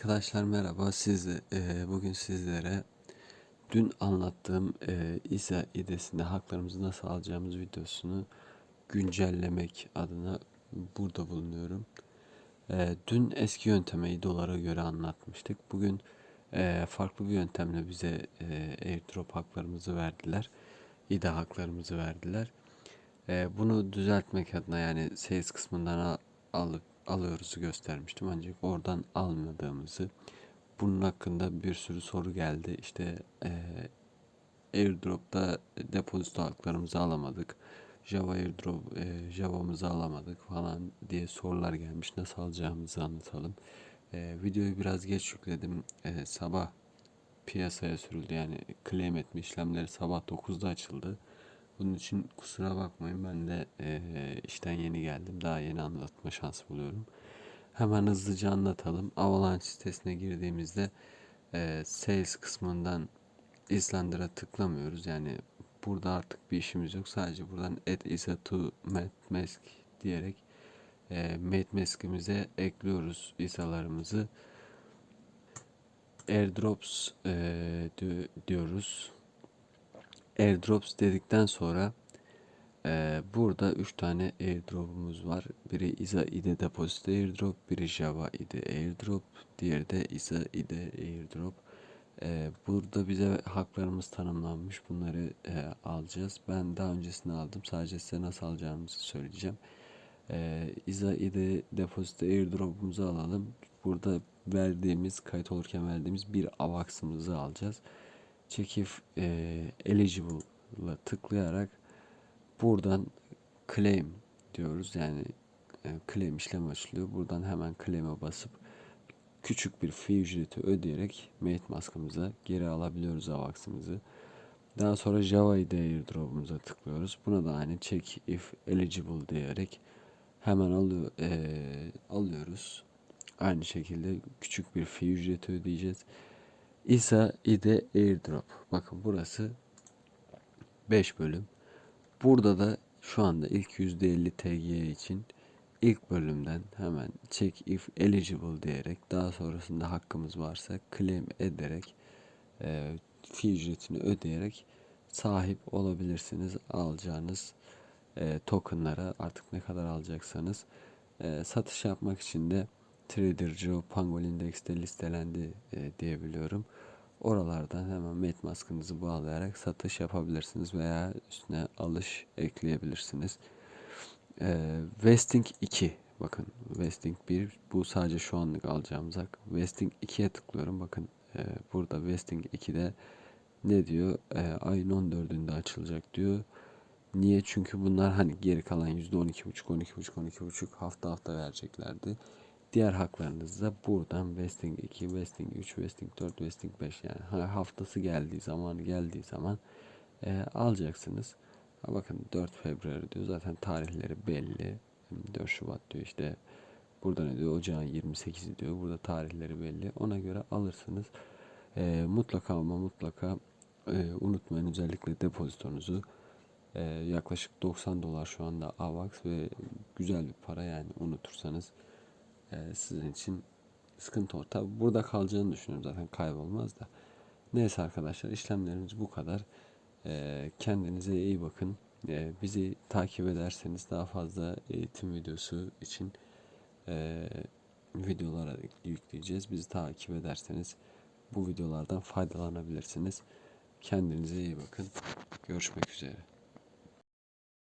Arkadaşlar merhaba. Siz e, bugün sizlere dün anlattığım e, İSA idesinde haklarımızı nasıl alacağımız videosunu güncellemek adına burada bulunuyorum. E, dün eski yöntemi dolara göre anlatmıştık. Bugün e, farklı bir yöntemle bize e, airdrop haklarımızı verdiler. İde haklarımızı verdiler. E, bunu düzeltmek adına yani sales kısmından al, alıp alıyoruzu göstermiştim ancak oradan almadığımızı bunun hakkında bir sürü soru geldi. İşte e, airdrop'ta depozito haklarımızı alamadık. Java airdrop e, Java'mızı alamadık falan diye sorular gelmiş. Nasıl alacağımızı anlatalım. E, videoyu biraz geç yükledim. E, sabah piyasaya sürüldü. Yani claim etme işlemleri sabah 9'da açıldı. Bunun için kusura bakmayın ben de e, işten yeni geldim. Daha yeni anlatma şansı buluyorum. Hemen hızlıca anlatalım. Avalanche sitesine girdiğimizde e, sales kısmından Islander'a tıklamıyoruz. Yani burada artık bir işimiz yok. Sadece buradan add isa to mask diyerek e, mask'imize ekliyoruz isalarımızı. Airdrops e, diyoruz. Airdrops dedikten sonra ee, burada 3 tane airdrop'umuz var. Biri ISA IDE Deposit Airdrop, biri Java IDE Airdrop, diğeri de ISA IDE Airdrop. Ee, burada bize haklarımız tanımlanmış. Bunları e, alacağız. Ben daha öncesinde aldım. Sadece size nasıl alacağımızı söyleyeceğim. Ee, ISA IDE Deposit Airdrop'umuzu alalım. Burada verdiğimiz, kayıt olurken verdiğimiz bir AVAX'ımızı alacağız. Çekif e, Eligible'la tıklayarak Buradan claim diyoruz. Yani e, claim işlemi açılıyor. Buradan hemen claim'e basıp küçük bir fee ücreti ödeyerek mate maskımıza geri alabiliyoruz avax'ımızı. Daha sonra Java ID airdrop'umuza tıklıyoruz. Buna da aynı check if eligible diyerek hemen alıyor, e, alıyoruz. Aynı şekilde küçük bir fee ücreti ödeyeceğiz. ISA ID airdrop. Bakın burası 5 bölüm. Burada da şu anda ilk %50 TG için ilk bölümden hemen check if eligible diyerek daha sonrasında hakkımız varsa claim ederek e, fee ücretini ödeyerek sahip olabilirsiniz alacağınız e, tokenlara artık ne kadar alacaksanız e, satış yapmak için de Trader Joe Pangol Index'te listelendi e, diyebiliyorum. Oralardan hemen MetaMask'ınızı bağlayarak satış yapabilirsiniz veya üstüne alış ekleyebilirsiniz. Ee, Vesting 2 bakın Vesting 1 bu sadece şu anlık alacağımız hak. Vesting 2'ye tıklıyorum. Bakın e, burada Vesting 2'de ne diyor? E, ayın 14'ünde açılacak diyor. Niye? Çünkü bunlar hani geri kalan %12,5 12,5 12,5 hafta hafta vereceklerdi. Diğer haklarınızı da buradan vesting 2, vesting 3, vesting 4, vesting 5 yani haftası geldiği zaman geldiği zaman e, alacaksınız. Bakın 4 Februari diyor. Zaten tarihleri belli. 4 Şubat diyor işte. Burada ne diyor? Ocağın 28'i diyor. Burada tarihleri belli. Ona göre alırsınız. E, mutlaka ama mutlaka e, unutmayın. Özellikle depozitonuzu. E, yaklaşık 90 dolar şu anda AVAX ve güzel bir para yani unutursanız e, sizin için sıkıntı olur. Tabi burada kalacağını düşünüyorum zaten kaybolmaz da. Neyse arkadaşlar işlemlerimiz bu kadar. E, kendinize iyi bakın. E, bizi takip ederseniz daha fazla eğitim videosu için e, videolara yükleyeceğiz. Bizi takip ederseniz bu videolardan faydalanabilirsiniz. Kendinize iyi bakın. Görüşmek üzere.